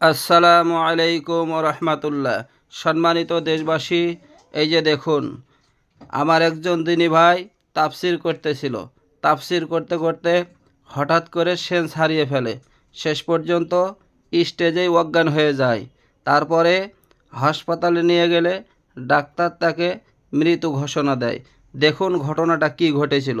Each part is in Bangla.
আসসালামু আলাইকুম রহমাতুল্লাহ। সম্মানিত দেশবাসী, এই যে দেখুন, আমার একজন দিনী ভাই তাফসির করতেছিল। তাফসির করতে করতে হঠাৎ করে সেন্স হারিয়ে ফেলে। শেষ পর্যন্ত স্টেজেই অজ্ঞান হয়ে যায়। তারপরে হাসপাতালে নিয়ে গেলে ডাক্তার তাকে মৃত ঘোষণা দেয়। দেখুন ঘটনাটা কি ঘটেছিল।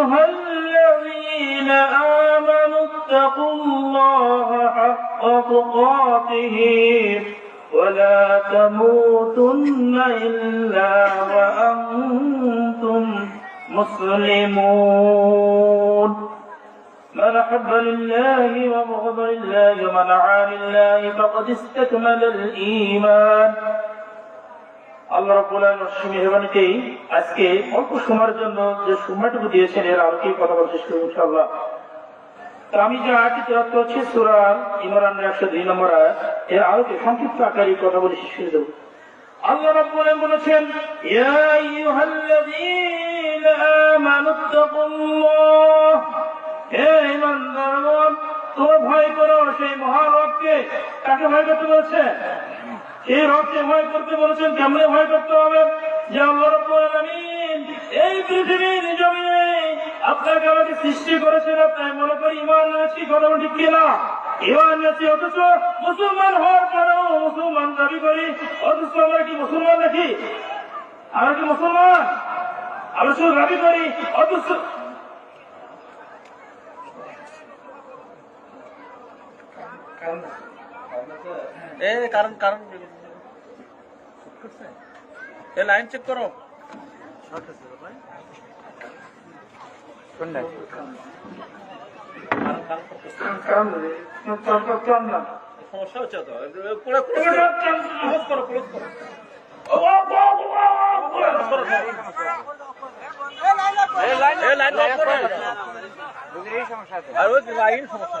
أيها الذين آمنوا اتقوا الله حق تقاته ولا تموتن إلا وأنتم مسلمون. من أحب لله وبغض لله ومن عان لله فقد استكمل الإيمان. আল্লাহ আজকে অল্প সময়ের জন্য যে সময়টুকু দিয়েছেন, এর কথা আমি যে আয়াতটি তেলাওয়াত করছি সূরা ইমরানের 102 নম্বর আয়াত, এর সংক্ষিপ্ত আকারে কথা বলে শেষ করে আল্লাহ বলেছেন, ইয়া আইয়ুহাল্লাযীনা আমানুত্তাকুল্লাহ হে ঈমানদারগণ তোমরা ভয় করো সেই মহারবকে কাকে ভয় করতে বলছে। এই রবকে ভয় করতে বলেছেন, কেমনে ভয় করতে হবে? যে আল্লাহ রাব্বুল এই পৃথিবীর জমিনে আপনাকে আমাকে সৃষ্টি করেছেন আপনার মনে করি ইমান এনেছি, কথা ঠিক কিনা? ইমান এনেছি, অথচ মুসলমান হওয়ার পরেও মুসলমান দাবি করি। অথচ আমরা কি মুসলমান নাকি? আমরা কি মুসলমান? আমরা শুধু দাবি করি, অথচ এ কারণ কারণ। এ লাইন চেক করো। সমস্যা হচ্ছে তো। ক্লোজ করো ক্লোজ আর ওই লাইন সমস্যা